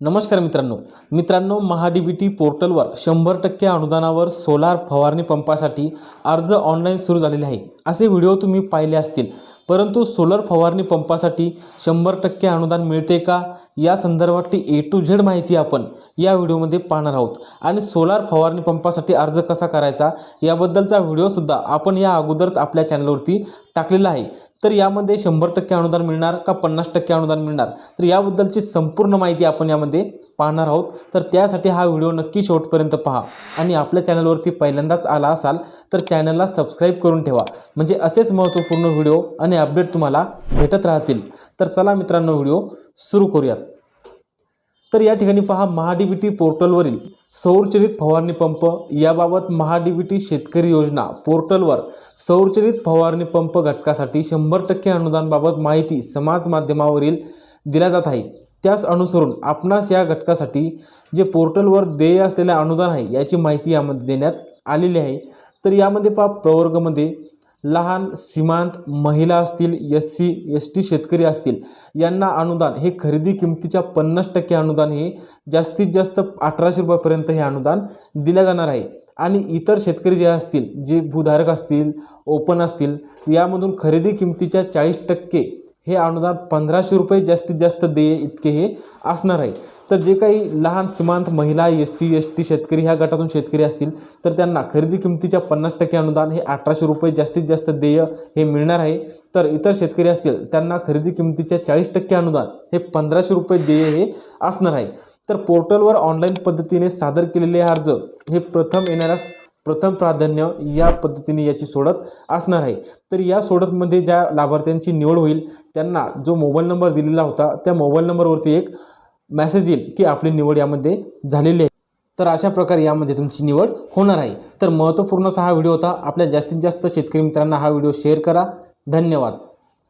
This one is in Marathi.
नमस्कार मित्रांनो. मित्रांनो महाडीबीटी पोर्टलवर शंभर टक्के अनुदानावर सोलार फवारणी पंपासाठी अर्ज ऑनलाईन सुरू झालेले आहे. असे व्हिडिओ तुम्ही पाहिले असतील. परंतु सोलर फवारणी पंपासाठी शंभर टक्के अनुदान मिळते का? या संदर्भातली ए टू झेड माहिती आपण या व्हिडिओमध्ये पाहणार आहोत. आणि सोलार फवारणी पंपासाठी अर्ज कसा करायचा? याबद्दलचा व्हिडिओसुद्धा आपण या अगोदरच आपल्या चॅनलवरती टाकलेला आहे. तर यामध्ये शंभर टक्के अनुदान मिळणार का पन्नास टक्के अनुदान मिळणार? तर याबद्दलची संपूर्ण माहिती आपण यामध्ये पाहणार आहोत. तर त्यासाठी हा व्हिडिओ नक्की शेवटपर्यंत पहा. आणि आपल्या चॅनलवरती पहिल्यांदाच आला असाल तर चॅनलला सबस्क्राईब करून ठेवा. म्हणजे असेच महत्त्वपूर्ण व्हिडिओ आणि अपडेट तुम्हाला भेटत राहतील. तर चला मित्रांनो व्हिडिओ सुरू करूयात. तर या ठिकाणी पहा महाडीबीटी पोर्टलवरील सौरचलित फवारणी पंप याबाबत महाडीबीटी शेतकरी योजना पोर्टलवर सौरचलित फवारणी पंप घटकासाठी शंभर टक्के अनुदानबाबत माहिती समाज माध्यमावरील दिल्या जात आहे त्यास अनुसरून आपणास या घटकासाठी जे पोर्टलवर देय असलेले अनुदान आहे याची माहिती यामध्ये देण्यात आलेली आहे. तर यामध्ये पहा प्रवर्गमध्ये लहान सीमांत महिला असतील एस सी एस टी शेतकरी असतील यांना अनुदान हे खरेदी किमतीच्या पन्नास टक्के अनुदान हे जास्तीत जास्त अठराशे रुपयापर्यंत हे अनुदान दिल्या जाणार आहे. आणि इतर शेतकरी जे असतील जे भूधारक असतील ओपन असतील यामधून खरेदी किमतीच्या चाळीस टक्के हे अनुदान पंधराशे रुपये जास्तीत जास्त देय इतके हे असणार आहे. तर जे काही लहान सीमांत महिला एस सी एस टी शेतकरी ह्या गटातून शेतकरी असतील तर त्यांना खरेदी किमतीच्या पन्नास टक्के अनुदान हे अठराशे रुपये जास्तीत जास्त देय हे मिळणार आहे. तर इतर शेतकरी असतील त्यांना खरेदी किमतीच्या चाळीस टक्के अनुदान हे पंधराशे रुपये देय हे असणार आहे. तर पोर्टलवर ऑनलाईन पद्धतीने सादर केलेले अर्ज हे प्रथम येणाऱ्या प्रथम प्राधान्य या पद्धतीने याची सोडत असणार आहे. तर या सोडतमध्ये ज्या लाभार्थ्यांची निवड होईल त्यांना जो मोबाईल नंबर दिलेला होता त्या मोबाईल नंबरवरती एक मॅसेज येईल की आपली निवड यामध्ये झालेली आहे. तर अशा प्रकारे यामध्ये तुमची निवड होणार आहे. तर महत्त्वपूर्ण असा हा व्हिडिओ होता. आपल्या जास्तीत जास्त शेतकरी मित्रांना हा व्हिडिओ शेअर करा. धन्यवाद.